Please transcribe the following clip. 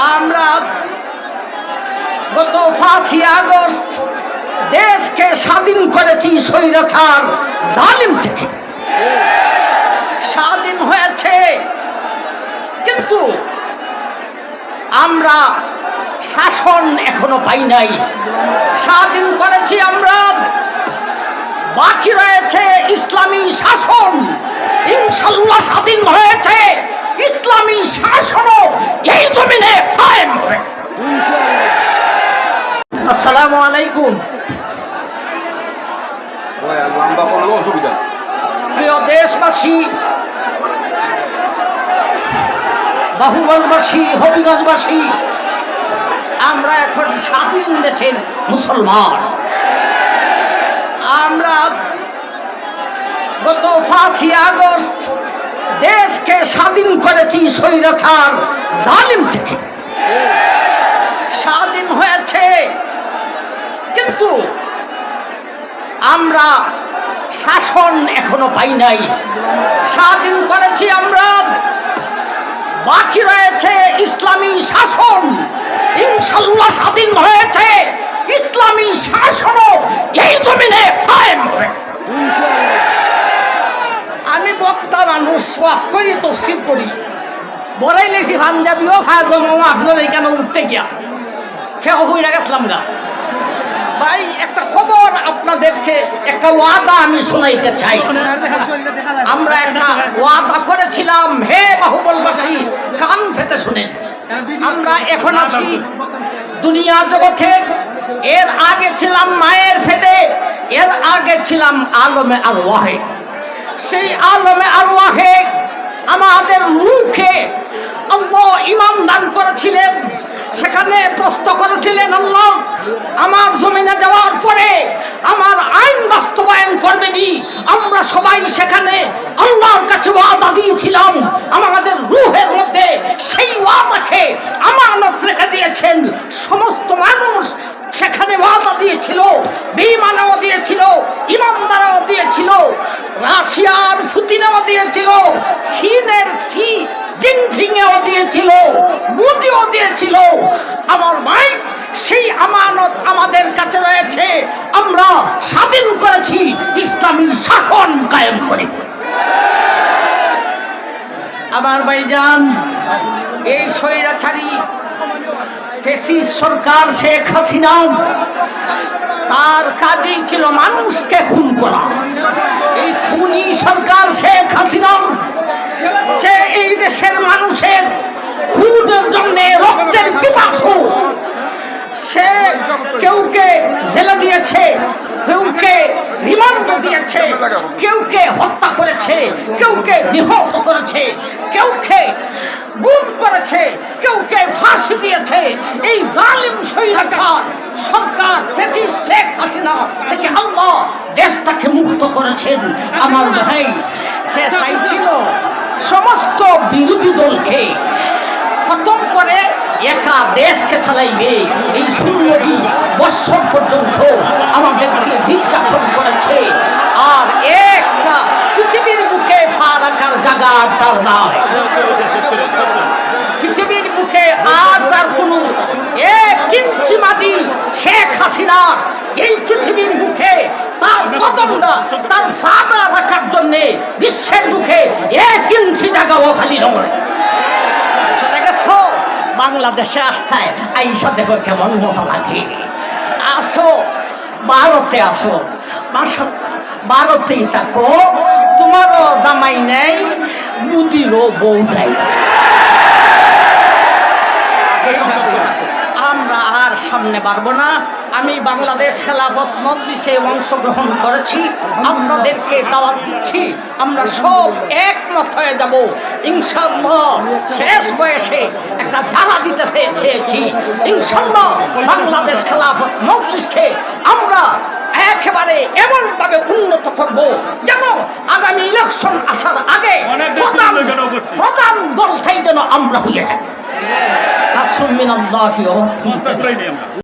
আমরা গত পাঁচই আগস্ট দেশকে স্বাধীন করেছি স্বৈরাচার জালিম থেকে। স্বাধীন হয়েছে। কিন্তু আমরা শাসন এখনও পাই নাই। স্বাধীন করেছি আমরা। বাকি রয়েছে ইসলামী শাসন। ইনশাল্লাহ স্বাধীন হয়েছে। ইসলামী শাসনও এই জমিনে কায়েম হবে আসসালামু আলাইকুম। অসুবিধা প্রিয় দেশবাসী বাহুবলবাসী হবিগঞ্জবাসী আমরা এখন স্বাধীন দেশের মুসলমান। আমরা গত পাঁচই আগস্ট দেশকে স্বাধীন করেছি স্বৈরাচার জালিম থেকে। স্বাধীন হয়েছে। কিন্তু আমরা শাসন এখনও পাই নাই। স্বাধীন করেছি আমরা। বাকি রয়েছে ইসলামী শাসন। ইনশাল্লাহ স্বাধীন হয়েছে। ইসলামী শাসনও এই জমিনে আমি বক্তা মানুষ, ওয়াজ করি, তফসিল করি। বলাই লেছি পাঞ্জাবিও ফাজমও আপনার এখানে উঠতে গিয়া। খেয়ে হইয়া গেছিলাম গা। ভাই, একটা খবর আপনাদেরকে, একটা ওয়াদা আমি শোনাইতে চাই। আমরা একটা ওয়াদা করেছিলাম, হে বাহুবলবাসী কান ফেতে শুনেন। আমরা এখন আছি দুনিয়ার জগতে। এর আগে ছিলাম মায়ের ফেদে এর আগে ছিলাম আলমে আর ওয়াহে। সেই আলমে আর ওয়াহে আমাদের রুখে আল্লাহ ইমাম দান করেছিলেন। সেখানে প্রশ্ন করেছিলেন, আল্লাহ, আমার জমিনে যাওয়ার পরে আমার আইন বাস্তবায়ন করবেনি আমরা সবাই সেখানে আল্লাহর কাছে ওয়াদা দিয়েছিলাম। আমাদের রুহের মধ্যে সেই ওয়াদাকে আমানত রেখে দিয়েছেন সমস্ত মানুষ সেখানে ওয়াদা দিয়েছিল বিমানও দিয়েছিল ইমানদারও দিয়েছিল রাশিয়ার পুতিনও দিয়েছিল চীনের সি জিনফিংয়েও দিয়েছিল, মোদিও দিয়েছিল। আমার ভাই সেই আমানত আমাদের কাছে রয়েছে, আমরা স্বাধীন করেছি, ইসলামী শাসন কায়েম করে। আমার ভাইজান, এই স্বৈরাচারী ফেসিস সরকার শেখ হাসিনা, তার কাজেই ছিল মানুষকে খুন করা। সরকার শেখ হাসিনা, সে এই দেশের মানুষের খুনের জন্য রক্তের পিপাসু। সে কেউকে জেলে দিয়েছে কেউকে রিমান্ড দিয়েছে কেউকে হত্যা করেছে কেউকে নিহত করেছে। কেউকে গুম করেছে, কেউকে ফাঁসি দিয়েছে। এই জালিম স্বৈরাচার সরকার ফেসিস শেখ হাসিনা থেকে আল্লাহ দেশটাকে মুক্ত করেছেন। আমার ভাই, সে চাইছিল সমস্ত বিরোধী দলকে খতম করে একা দেশকে চালাইবে। এই ষোলোটি বৎসর পর্যন্ত আমাদেরকে নির্যাতন করেছে। আর একটা পৃথিবীর বুকে ফা রাখার জায়গা তার নয় মুখে আর তার কোনো মাটি শেখ হাসিনা এই পৃথিবীর মুখে, তার কদমটা তার ফাটা রাখার জন্য বিশ্বের মুখে এক ইঞ্চি জায়গাও খালি নয়। বাংলাদেশে আসতায় আইসা দেখো কেমন মজা লাগে। আসো, ভারতে আসো। ভারতেই থাকো। তোমারও জামাই নেই মুদিরও বউ নেই এইভাবেই থাকো। আমরা আর সামনে পারব না। আমি বাংলাদেশ খেলাফত মজলিসে অংশগ্রহণ করেছি। আপনাদেরকে দাওয়াত দিচ্ছি। আমরা সব একমত হয়ে যাব। ইনশাল্লাহ শেষ বয়সে একটা জ্বালা দিতে চেয়েছি। ইনশাল্লাহ বাংলাদেশ খেলাফত মজলিসকে আমরা একেবারে এমন ভাবে উন্নত করব যেন আগামী ইলেকশন আসার আগে প্রধান এখানে উপস্থিত। যেন আমরা হয়ে যাই। নাসরুম মিনাল্লাহি ওয়া মস্তাদুরাই নেই আমরা